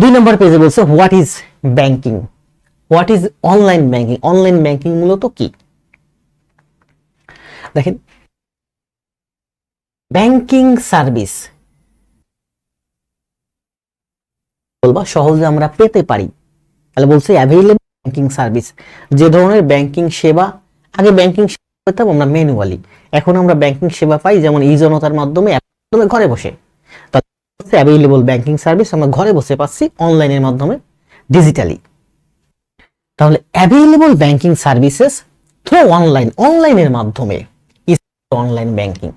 দুই নম্বর পেজে বলছে what is banking what is online banking online banking মূলত কি? দেখেন ব্যাংকিং সার্ভিস বলবা সহজে আমরা পেতে পারি। তাহলে বলছে অ্যাভেলেবল ব্যাংকিং সার্ভিস যে ধরনের ব্যাংকিং সেবা, আগে ব্যাংকিং সেবা পেতাম, আমরা ম্যানুয়ালি এখন আমরা ব্যাংকিং সেবা পাই, যেমন ই জনতার মাধ্যমে মাধ্যমে, ঘরে বসে। অ্যাভেলেবল ব্যাংকিং সার্ভিস আমরা ঘরে বসে পাচ্ছি অনলাইনের মাধ্যমে ডিজিটালি তাহলে available banking services through online অনলাইনের মাধ্যমে অনলাইন ব্যাংকিং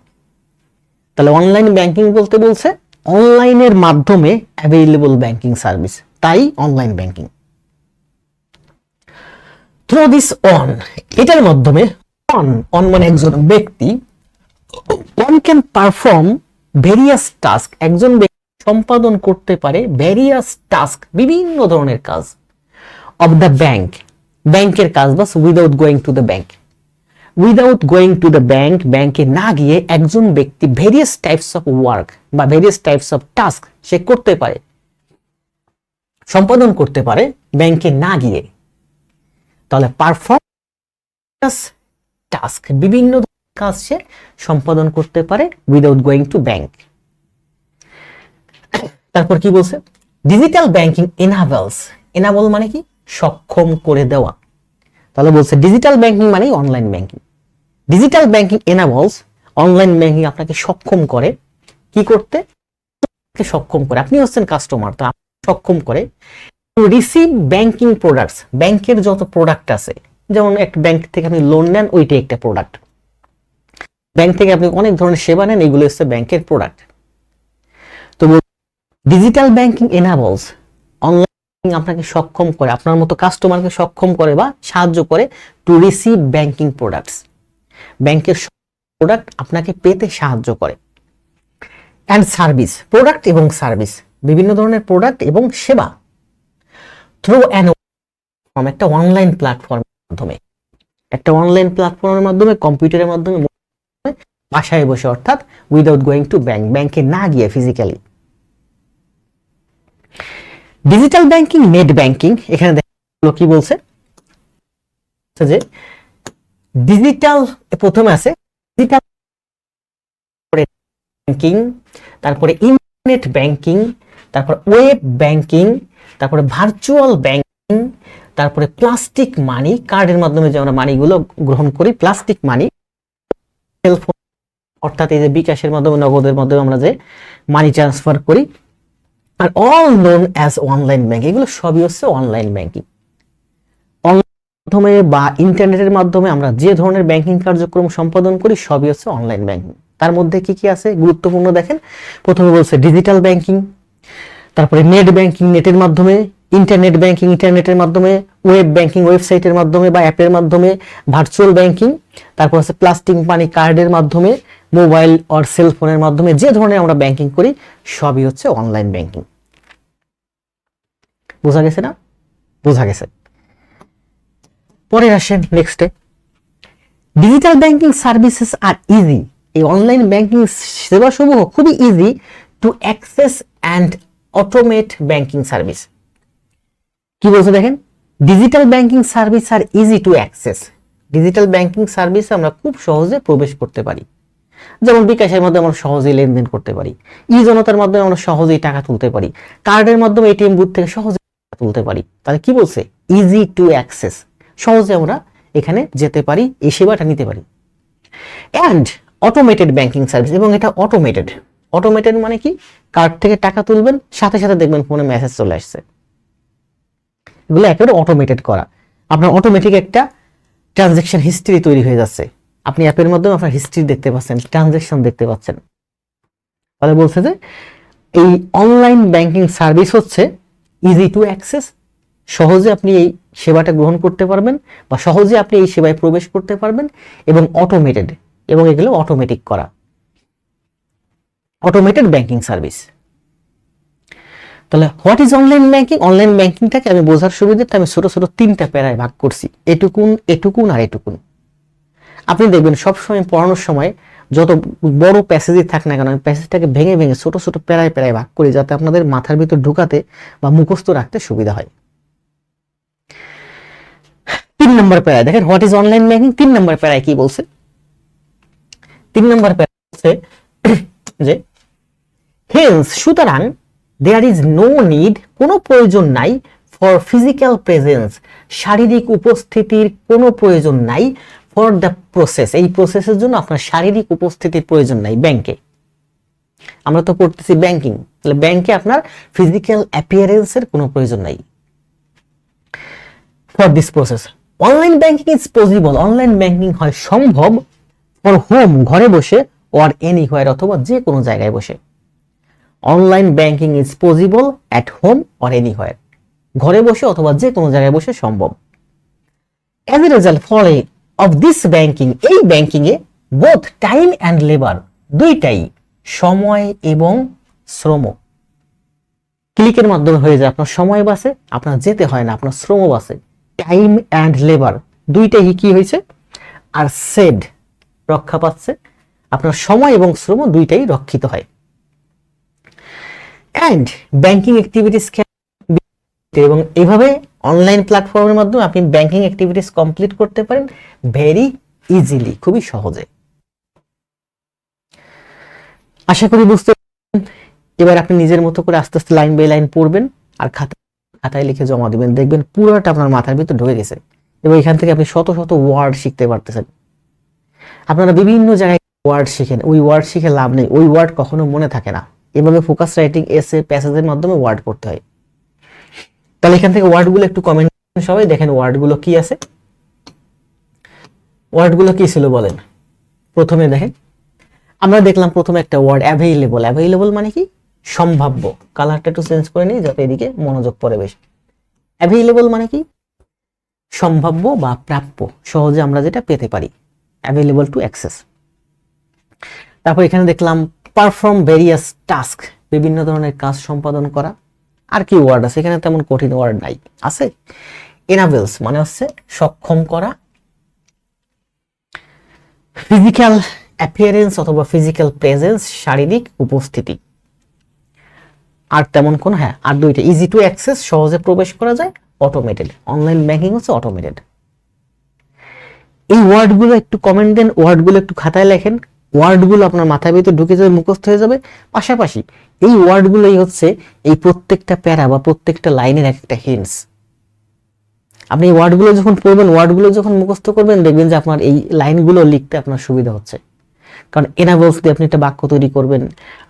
তাহলে অনলাইন ব্যাংকিং বলতে বলছে অনলাইনের মাধ্যমে অ্যাভেলেবল ব্যাংকিং সার্ভিস তাই online banking through this one এটার মাধ্যমে অন অন মানে একজন ব্যক্তি one can perform various task একজন সম্পাদন করতে পারে ভেরিয়াস টাস্ক বিভিন্ন ধরনের কাজ অফ দ্য ব্যাংক ব্যাংকের কাজ বাস without going to the bank without going to the bank ব্যাংকে না গিয়ে একজন ব্যক্তি ভেরিয়াস টাইপস অফ ওয়ার্ক বা ভেরিয়াস টাইপস অফ টাস্ক সে করতে পারে, সম্পাদন করতে পারে, ব্যাংকে না গিয়ে। তাহলে পারফর্ম টাস্ক বিভিন্ন কাজ সে সম্পাদন করতে পারে উইদাউট গোয়িং টু ব্যাংক তারপর কি বলছে? ডিজিটাল ব্যাংকিং এনাবেলস এনাবল মানে কি? সক্ষম করে দেওয়া। তাহলে বলছে ডিজিটাল ব্যাংকিং মানেই online banking digital banking enables online banking আপনাকে সক্ষম করে। কি করতে? সক্ষম করে। আপনি হচ্ছেন কাস্টমার তো সক্ষম করে। রিসিভ ব্যাংকিং প্রোডাক্টস ব্যাংকের যত প্রোডাক্ট আছে, যেমন একটা ব্যাংক থেকে আপনি লোন নেন, ওইটাই একটা প্রোডাক্ট ব্যাংক থেকে আপনি অনেক ধরনের সেবা নেন, এগুলো হচ্ছে ব্যাংকের product digital banking enables online আপনাকে সক্ষম করে, আপনার মতো কাস্টমারকে সক্ষম করে বা সাহায্য করে টু রিসিভ ব্যাংকিং প্রোডাক্টস ব্যাংকের প্রোডাক্ট আপনাকে পেতে সাহায্য করে। অ্যান্ড সার্ভিস প্রোডাক্ট এবং সার্ভিস বিভিন্ন ধরনের প্রোডাক্ট এবং সেবা। থ্রু অ্যান একটা অনলাইন প্ল্যাটফর্মের মাধ্যমে। একটা অনলাইন প্ল্যাটফর্মের মাধ্যমে কম্পিউটারের মাধ্যমে, বাসায় বসে, অর্থাৎ উইদাউট গোয়িং টু ব্যাংক ব্যাংকে না গিয়ে physically digital banking net banking এখানে দেখো কি বলছে? যে ডিজিটাল প্রথমে আছে ডিজিটাল ব্যাংকিং তারপরে ইন্টারনেট ব্যাংকিং তারপরে ওয়েব ব্যাংকিং তারপরে ভার্চুয়াল ব্যাংকিং তারপরে প্লাস্টিক মানি কার্ডের মাধ্যমে যে আমরা মানিগুলো গ্রহণ করি প্লাস্টিক মানি সেলফোন অর্থাৎ এই যে বিকাশের মাধ্যমে, নগদের মাধ্যমে আমরা যে মানি ট্রান্সফার করি are all known as online bank এগুলো সবই হচ্ছে অনলাইন ব্যাংকিং মাধ্যমে বা ইন্টারনেটের মাধ্যমে আমরা যে ধরনের ব্যাংকিং কার্যক্রম সম্পাদন করি, সবই হচ্ছে অনলাইন ব্যাংকিং তার মধ্যে কি কি আছে? গুরুত্বপূর্ণ দেখেন। প্রথমে বলছে ডিজিটাল ব্যাংকিং তারপরে নেট ব্যাংকিং নেটের মাধ্যমে ইন্টারনেট ব্যাংকিং ইন্টারনেটের মাধ্যমে ওয়েব ব্যাংকিং ওয়েবসাইটের মাধ্যমে বা অ্যাপের মাধ্যমে ভার্চুয়াল ব্যাংকিং তারপর হচ্ছে প্লাস্টিক মানি কার্ডের মাধ্যমে মোবাইল অর সেলফোনের মাধ্যমে যে ধরনের আমরা ব্যাংকিং করি, সবই হচ্ছে অনলাইন ব্যাংকিং বোঝা গেছে না? বোঝা গেছে। পরে আসেন নেক্সটে digital banking services are easy এই অনলাইন ব্যাংকিং সেবাসমূহ খুবই easy to access and automate banking service কি বলছে দেখেন? Digital banking service are easy to access digital banking service আমরা খুব সহজে প্রবেশ করতে পারি। যেমন বিকাশের মাধ্যমে আমরা সহজেই লেনদেন করতে পারি। ই জনতার মাধ্যমে আমরা সহজেই টাকা তুলতে পারি। কার্ডের মাধ্যমে এটিএম বুথ থেকে সহজে তুলতে পারি। তাহলে কি বলছে? ইজি টু অ্যাক্সেস সহজে আমরা এখানে যেতে পারি এই সেবাটা নিতে পারি। অ্যান্ড অটোমেটেড ব্যাংকিং সার্ভিস এবং এটা অটোমেটেড অটোমেটেড মানে কি? কার্ড থেকে টাকা তুলবেন, সাথে সাথে দেখবেন ফোনে মেসেজ চলে আসছে। এগুলো একেবারে অটোমেটেড করা। আপনার অটোমেটিক একটা ট্রানজেকশন হিস্ট্রি তৈরি হয়ে যাচ্ছে। আপনি অ্যাপের মাধ্যমে আপনার হিস্ট্রি দেখতে পাচ্ছেন ট্রানজেকশন দেখতে পাচ্ছেন। তাহলে বলছে যে, এই অনলাইন ব্যাংকিং সার্ভিস হচ্ছে ইজি টু অ্যাক্সেস সহজে আপনি এই সেবাটা গ্রহণ করতে পারবেন বা সহজে আপনি এই সেবায় প্রবেশ করতে পারবেন এবং অটোমেটেড এবং এগুলো অটোমেটিক করা। অটোমেটেড ব্যাংকিং সার্ভিস তাহলে what is online banking online ব্যাংকিংটাকে আমি বোঝার সুবিধাতে আমি ছোট ছোট তিনটা প্যারায় ভাগ করছি। এটুকুন এটুকুন আর এটুকুন। আপনি দেখবেন সবসময় পড়ানোর সময় যত বড় প্যাসেজই থাক না কেন, আমি প্যাসেজটাকে ভেঙে ভেঙে ছোট ছোট প্যারায় প্যারায় ভাগ করি যাতে আপনাদের মাথার ভিতর ঢুকাতে বা মুখস্থ রাখতে সুবিধা হয়। তিন নম্বর প্যারায়, দেখেন হোয়াট ইজ অনলাইন ব্যাংকিং? তিন নম্বর প্যারায় কি বলছে? তিন নম্বর বলছে যে হেন্স সুতরাং দেয়ার ইজ নো নিড কোনো প্রয়োজন নাই ফর ফিজিক্যাল প্রেজেন্স শারীরিক উপস্থিতির কোনো প্রয়োজন নাই ফর দ্য প্রসেস এই প্রসেসের জন্য আপনার শারীরিক উপস্থিতির প্রয়োজন নাই ব্যাংকে আমরা তো পড়তেছি ব্যাংকিং তাহলে ব্যাংকে আপনার ফিজিক্যাল অ্যাপিয়ারেন্সের কোনো প্রয়োজন নাই। For this process online banking is possible online banking হয় সম্ভব ফর হোম ঘরে বসে অর এনি হোয়ার অথবা যে কোনো জায়গায় বসে। Online banking is possible at home or anywhere ঘরে বসে অথবা যে কোনো জায়গায় বসে সম্ভব। অ্যাজ এ রেজাল্ট ফলে অফ দিস ব্যাংকিং এই ব্যাংকিং এ বোথ টাইম অ্যান্ড লেবার দুইটাই সময় এবং শ্রম। ক্লিকের মাধ্যমে হয়ে যায়, আপনার সময় বাঁচে, আপনার যেতে হয় না, আপনার শ্রম বাঁচে। টাইম অ্যান্ড লেবার দুইটাই কি হয়েছে? আর সেড রক্ষা পাচ্ছে, আপনার সময় এবং শ্রম দুইটাই রক্ষিত হয়। অ্যান্ড ব্যাংকিং অ্যাক্টিভিটিস এবং এভাবে অনলাইন প্ল্যাটফর্মের মাধ্যমে আপনি ব্যাংকিং অ্যাক্টিভিটিস কমপ্লিট করতে পারেন ভেরি ইজিলি খুবই সহজে। আশা করি বুঝতে। এবার আপনি নিজের মতো করে আস্তে আস্তে লাইন বাই লাইন পড়বেন আর খাতা খাতায় লিখে জমা দিবেন। দেখবেন পুরোটা আপনার মাথার ভিতর ঢুকে গেছে এবং এখান থেকে আপনি শত শত ওয়ার্ড শিখতে পারতেছেন। আপনারা বিভিন্ন জায়গায় ওয়ার্ড শিখেন। ওই ওয়ার্ড শিখে লাভ নেই। ওই ওয়ার্ড কখনো মনে থাকে না। এভাবে ফোকাস রাইটিং এসে প্যাসেজের মাধ্যমে ওয়ার্ড পড়তে হয়। তাহলে এখান থেকে ওয়ার্ডগুলো একটু কমেন্ট সবাই দেখেন ওয়ার্ডগুলো কি আছে। ওয়ার্ডগুলো কি ছিল বলেন? প্রথমে দেখেন, আমরা দেখলাম প্রথমে একটা ওয়ার্ড অ্যাভেইলেবল অ্যাভেইলেবল মানে কি? সম্ভাব্য। কালারটা একটু চেঞ্জ করে নিই যাতে এদিকে মনোযোগ পড়ে বেশি। অ্যাভেইলেবল মানে কি? সম্ভাব্য বা প্রাপ্য। সহজে আমরা যেটা পেতে পারি। অ্যাভেইলেবল টু অ্যাক্সেস তারপর এখানে দেখলাম পারফর্ম ভেরিয়াস টাস্ক বিভিন্ন ধরনের কাজ সম্পাদন করা। আর কি ওয়ার্ড আছে? এখানে তেমন কঠিন ওয়ার্ড নাই। আছে? এনাবেলস মানে হচ্ছে সক্ষম করা ফিজিক্যাল অ্যাপিয়ারেন্স অথবা ফিজিক্যাল প্রেজেন্স শারীরিক উপস্থিতি। আর তেমন কোন হ্যাঁ আর দুইটা। ইজি টু অ্যাক্সেস সহজে প্রবেশ করা যায় অটোমেটেড অনলাইন ব্যাংকিং হচ্ছে অটোমেটেড এই ওয়ার্ডগুলো একটু কমেন্ট দেন ওয়ার্ডগুলো একটু খাতায় লেখেন। ওয়ার্ডগুলো আপনার মাথার ভিতরে ঢুকে যাবে, মুখস্থ হয়ে যাবে। পাশাপাশি এই ওয়ার্ডগুলোই হচ্ছে এই প্রত্যেকটা প্যারা বা প্রত্যেকটা লাইনের এক একটা হিন্টস আপনি এই ওয়ার্ডগুলো যখন পড়বেন, ওয়ার্ডগুলো যখন মুখস্থ করবেন, দেখবেন যে আপনার এই লাইনগুলো লিখতে আপনার সুবিধা হচ্ছে। কারণ এনাবলস দিয়ে আপনি একটা বাক্য তৈরি করবেন,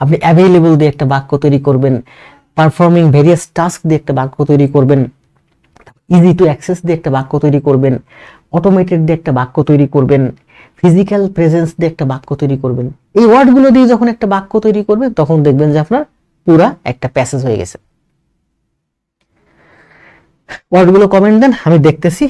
আপনি অ্যাভেলেবল দিয়ে একটা বাক্য তৈরি করবেন পারফর্মিং ভেরিয়াস টাস্ক দিয়ে একটা বাক্য তৈরি করবেন ইজি টু অ্যাক্সেস দিয়ে একটা বাক্য তৈরি করবেন অটোমেটেড দিয়ে একটা বাক্য তৈরি করবেন ফিজিক্যাল প্রেজেন্স দিয়ে একটা বাক্য তৈরি করবেন। এই ওয়ার্ডগুলো দিয়ে যখন একটা বাক্য তৈরি করবেন, তখন দেখবেন যে আপনার পুরা একটা প্যাসেজ হয়ে গেছে। ওয়ার্ডগুলো কমেন্ট দেন, আমি দেখতেছি।